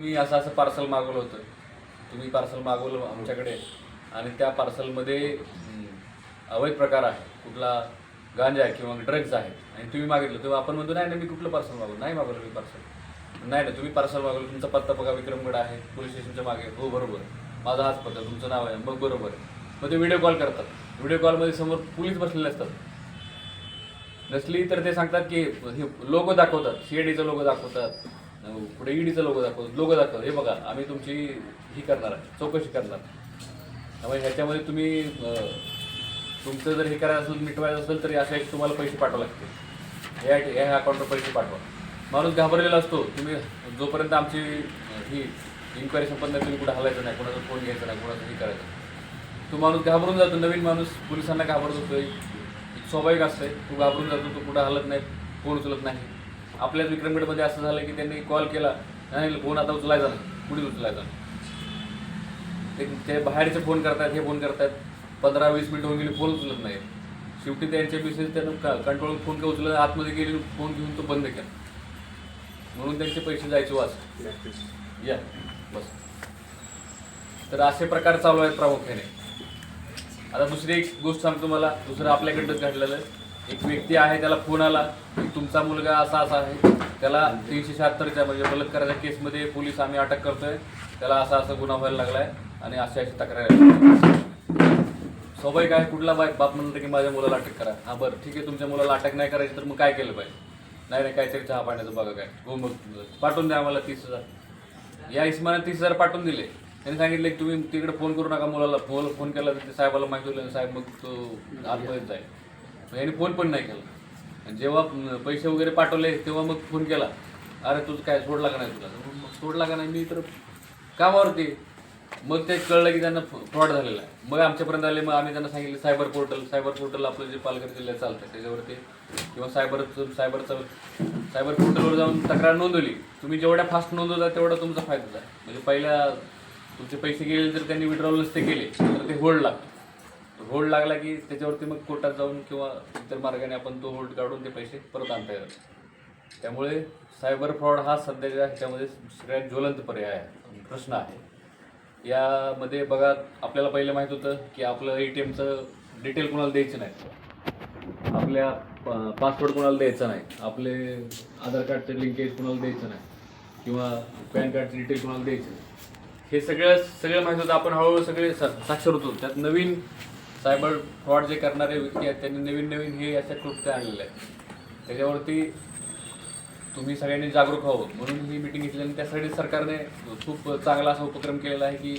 मी असं असं पार्सल मागवलं होतं. तुम्ही पार्सल मागवलं आमच्याकडे. आणि त्या पार्सलमध्ये अवैध प्रकार आहे. कुठला गांजा आहे किंवा ड्रग्ज आहे. आणि तुम्ही मागितलं. तेव्हा आपण म्हणतो नाही ना मी कुठलं पार्सल मागवलं? नाही मागवलं मी पार्सल नाही ना तुम्ही पार्सल मागवलं. तुमचा पत्ता बघा विक्रमगड आहे. पोलीस स्टेशनच्या मागे. हो बरोबर. माझा हाच पत्ता. तुमचं नाव आहे. मग बरोबर. आहे मग ते व्हिडिओ कॉल करतात. व्हिडिओ कॉलमध्ये समोर पोलीस बसलेले असतात. नसली तर ते सांगतात की हे लोगो दाखवतात. सीएडीचा लोगो दाखवतात. पुढे ईडीचं लोगो दाखव लोगो दाखव. हे बघा आम्ही तुमची ही करणार आहे चौकशी करणार. त्यामुळे ह्याच्यामध्ये तुम्ही तुमचं जर हे करायचं असेल मिटवायचं असेल तर अशा एक तुम्हाला पैसे पाठवा लागतील. या ह्या अकाउंटवर पैसे पाठवा. माणूस घाबरलेला असतो. तुम्ही जोपर्यंत आमची ही इन्क्वायरी संपन्न तुम्ही कुठं हलायचं नाही कोणाचा फोन घ्यायचा नाही कोणाचं हे करायचं तो माणूस घाबरून जातो नवीन माणूस पोलिसांना घाबरत होतो स्वाभाविक असतंय. तो घाबरून जातो तो कुठं हलत नाही फोन उचलत नाही. आपल्याच विक्रमगडमध्ये असं झालं की त्यांनी कॉल केला नाही फोन आता उचलायचा नाही. कुठे उचलायचा ते ते बाहेरचे फोन करतात हे फोन करतात पंधरा वीस मिनिटं होऊन गेली फोन उचलत नाही शेवटी त्यांचे मेसेज त्यांना कंट्रोल फोन का उचलत आतमध्ये गेली फोन घेऊन तो बंद केला. म्हणून त्यांचे पैसे जायचे वाच. या बस. तर असे प्रकार चालू आहेत प्रामुख्याने. आता दुसरी एक गोष्ट सांगतो मला दुसरं आपल्याकडंच घडलेलं आहे. एक व्यक्ती आहे त्याला फोन आला की तुमचा मुलगा असा असा आहे. त्याला तीनशे शहात्तरच्या म्हणजे बलात्काराच्या केसमध्ये पोलीस आम्ही अटक करतोय. त्याला असा असा गुन्हा व्हायला लागलाय आणि अशी अशी तक्रार स्वाभाविक आहे कुठला बाय बाप म्हणतो की माझ्या मुलाला अटक करा. हा बरं. ठीक आहे तुमच्या मुलाला अटक नाही करायची तर मग काय केलं पाहिजे? नाही नाही काहीतरी चहा पाण्याचं बघा काय. हो मग पाठवून द्या आम्हाला तीस हजार. या इस्माने तीस हजार पाठवून दिले. त्यांनी सांगितलं की तुम्ही तिकडे फोन करू नका मुलाला. फोन फोन केला तर ते साहेबाला माहिती होईल साहेब मग तो आतमध्ये जाईल. मग यांनी फोन पण नाही केला. आणि जेव्हा पैसे वगैरे पाठवले तेव्हा मग फोन केला. अरे तुझं काय सोडला का नाही तुला? मग सोडला का नाही मी तर कामावरती मग ते कळलं की त्यांना फ्रॉड झालेला आहे. मग आमच्यापर्यंत आले मग आम्ही त्यांना सांगितलं सायबर पोर्टल सायबर पोर्टल आपलं जे पालघर जिल्ह्यात चालतं त्याच्यावरती किंवा सायबरचं सायबरचं सायबर पोर्टलवर जाऊन तक्रार नोंदवली. तुम्ही जेवढ्या फास्ट नोंदवता तेवढा तुमचा फायदा आहे म्हणजे पहिल्या तुमचे पैसे गेले जर त्यांनी विड्रॉल नसते केले तर ते होल्ड लागतं. होल्ड लागला की त्याच्यावरती मग कोर्टात जाऊन किंवा इतर मार्गाने आपण तो होल्ड काढून ते पैसे परत आणता येतात. त्यामुळे सायबर फ्रॉड हा सध्याच्या ह्याच्यामध्ये सगळ्यात ज्वलंत पर्याय आहे प्रश्न आहे. यामध्ये बघा आपल्याला पहिलं माहीत होतं की आपलं ए टी एमचं डिटेल कोणाला द्यायचं नाही. आपल्या पासवर्ड कोणाला द्यायचा नाही. आपले आधार कार्डचं लिंकेज कोणाला द्यायचं नाही. किंवा पॅन कार्डचं डिटेल कोणाला द्यायचं नाही. हे सगळं सगळं माहीत होतं. आपण हळूहळू सगळे साक्षर होतो. त्यात नवीन सायबर फ्रॉड जे करणारे व्यक्ती आहेत त्यांनी नवीन नवीन हे अशा कृत्य आणलेल्या आहेत. त्याच्यावरती तुम्ही सगळ्यांनी जागरूक व्हावं. म्हणून ही मिटिंग घेतली आणि त्यासाठी सरकारने खूप चांगला असा उपक्रम केलेला आहे की